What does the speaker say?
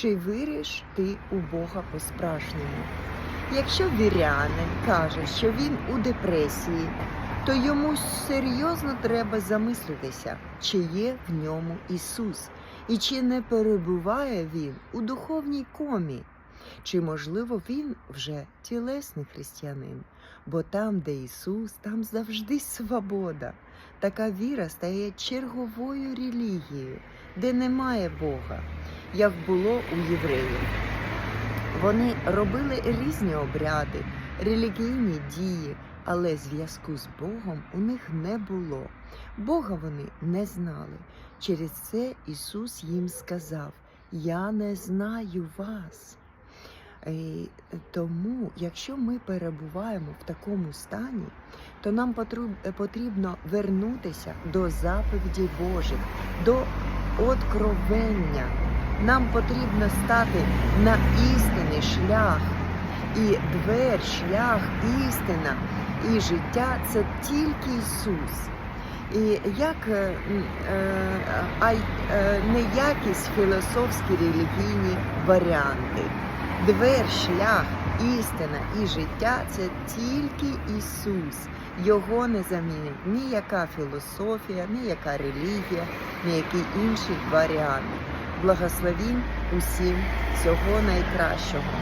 чи віриш ти у Бога по-справжньому? Якщо вірянин каже, що він у депресії, то йому серйозно треба замислитися, чи є в ньому Ісус, і чи не перебуває він у духовній комі, чи можливо він вже тілесний християнин, бо там, де Ісус, там завжди свобода. Така віра стає черговою релігією, де немає Бога, як було у євреїв. Вони робили різні обряди, релігійні дії, але зв'язку з Богом у них не було. Бога вони не знали. Через це Ісус їм сказав: Я не знаю вас. Е, Тому, якщо ми перебуваємо в такому стані, то нам потрібно вернутися до заповідей Божих, до откровення. Нам потрібно стати на істинний шлях. І двер, шлях, істина і життя це тільки Ісус. І як е, е, а е, не якісь філософські релігійні варіанти. Двер, шлях, істина і життя це тільки Ісус. Його не замінить ніяка філософія, ніяка релігія, ніякий інший варіант. Благословінь усім всього найкращого.